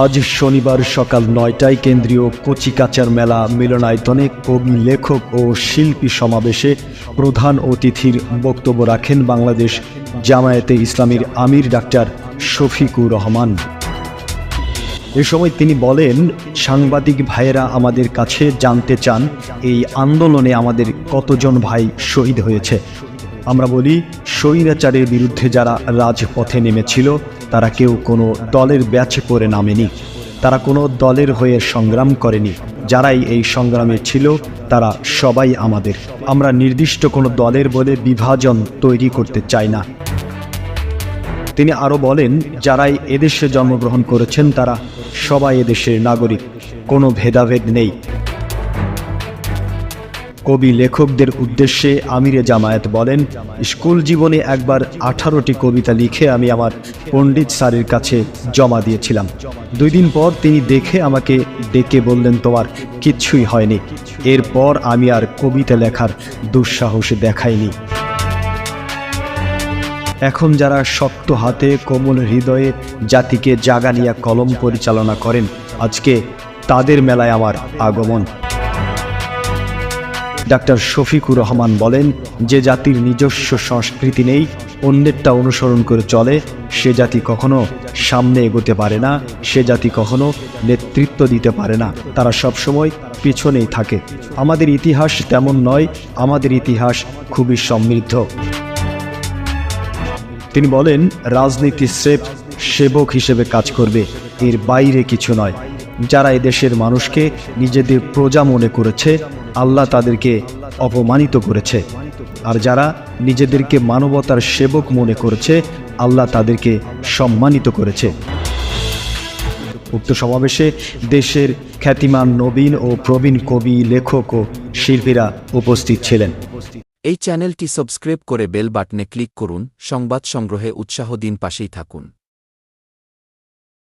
আজ শনিবার সকাল নয়টায় কেন্দ্রীয় কচিকাচার মেলা, মিলনায়তনে কবি লেখক ও শিল্পী সমাবেশে প্রধান অতিথির বক্তব্য রাখেন বাংলাদেশ জামায়াতে ইসলামীর আমির ডাক্তার শফিকুর রহমান। এ সময় তিনি বলেন, সাংবাদিক ভাইয়েরা আমাদের কাছে জানতে চান, এই আন্দোলনে আমাদের কতজন ভাই শহীদ হয়েছে। আমরা বলি, স্বৈরাচারের বিরুদ্ধে যারা রাজপথে নেমেছিল তারা কেউ কোনো দলের ব্যাচে করে নামেনি। তারা কোনো দলের হয়ে সংগ্রাম করেনি। যারাই এই সংগ্রামে ছিল, তারা সবাই আমাদের। আমরা নির্দিষ্ট কোনো দলের বলে বিভাজন তৈরি করতে চাই না। তিনি আরও বলেন, যারাই এদেশে জন্মগ্রহণ করেছেন, তারা সবাই এদেশের নাগরিক। কোনো ভেদাভেদ নেই। কবি লেখকদের উদ্দেশ্যে আমিরে জামায়াত বলেন, স্কুল জীবনে একবার আঠারোটি কবিতা লিখে আমি আমার পণ্ডিত স্যারের কাছে জমা দিয়েছিলাম। দুই দিন পর তিনি দেখে আমাকে ডেকে বললেন, তোমার কিচ্ছুই হয়নি। এরপর আমি আর কবিতা লেখার দুঃসাহস দেখাইনি। এখন যারা শক্ত হাতে কোমল হৃদয়ে জাতিকে জাগানিয়া কলম পরিচালনা করেন, আজকে তাদের মেলায় আমার আগমন। ডাক্তার শফিকুর রহমান বলেন, যে জাতির নিজস্ব সংস্কৃতি নেই, অন্যেরটা অনুসরণ করে চলে, সে জাতি কখনো সামনে এগোতে পারে না, সে জাতি কখনো নেতৃত্ব দিতে পারে না। তারা সবসময় পিছনেই থাকে। আমাদের ইতিহাস তেমন নয়, আমাদের ইতিহাস খুবই সমৃদ্ধ। তিনি বলেন, রাজনীতি স্রেফ সেবক হিসেবে কাজ করবে, এর বাইরে কিছু নয়। যারা এদেশের মানুষকে নিজেদের প্রজা মনে করেছে আল্লাহ তাদেরকে অপমানিত করেছে। আর যারা নিজেদেরকে মানবতার সেবক মনে করেছে, আল্লাহ তাদেরকে সম্মানিত করেছে। উক্ত সমাবেশে দেশের খ্যাতিমান নবীন ও প্রবীণ কবি, লেখক ও শিল্পীরা উপস্থিত ছিলেন। এই চ্যানেলটি সাবস্ক্রাইব করে বেল বাটনে ক্লিক করুন। সংবাদ সংগ্রহে উৎসাহ দিন পাশেই থাকুন।